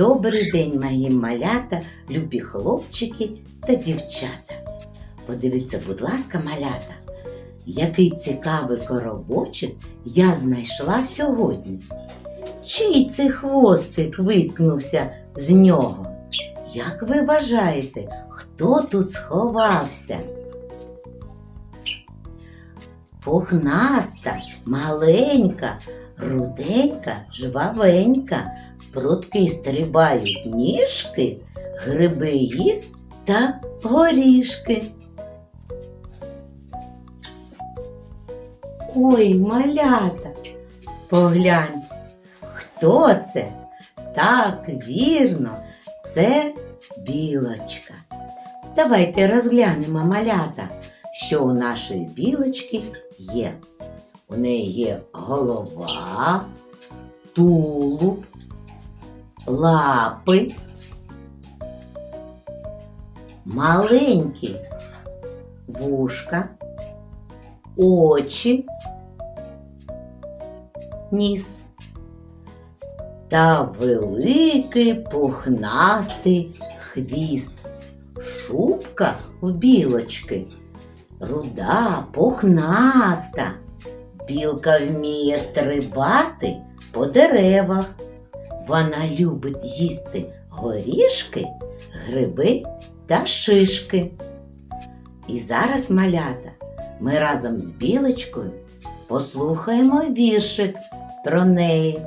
Добрий день, мої малята, любі хлопчики та дівчата. Подивіться, будь ласка, малята, який цікавий коробочок я знайшла сьогодні. Чий це хвостик виткнувся з нього? Як ви вважаєте, хто тут сховався? Пухнаста, маленька, руденька, жвавенька, прутки стрибають ніжки, гриби їсть та горішки. Ой, малята, поглянь, хто це? Так, вірно, це білочка. Давайте розглянемо малята, що у нашої білочки є. У неї є голова, тулуб, лапи, маленькі вушка, очі, ніс та великий пухнастий хвіст. Шубка в білочки, руда, пухнаста. Білка вміє стрибати по деревах. Вона любить їсти горішки, гриби та шишки. І зараз, малята, ми разом з білочкою послухаємо віршик про неї.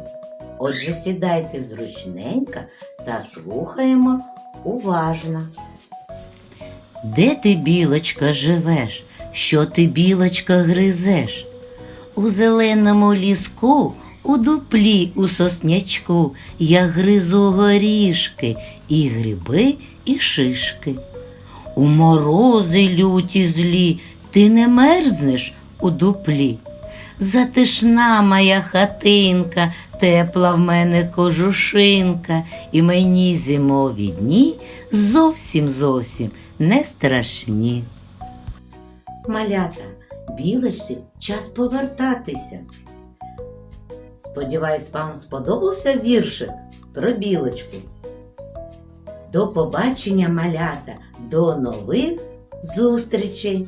Отже, сідайте зручненько та слухаємо уважно. Де ти, білочка, живеш? Що ти, білочка, гризеш? У зеленому ліску, у дуплі, у соснячку я гризу горішки, і гриби, і шишки. У морози люті злі ти не мерзнеш у дуплі. Затишна моя хатинка, тепла в мене кожушинка, і мені зимові дні зовсім зовсім не страшні. Малята, білочці час повертатися. Сподіваюсь, вам сподобався віршик про білочку. До побачення, малята, до нових зустрічей!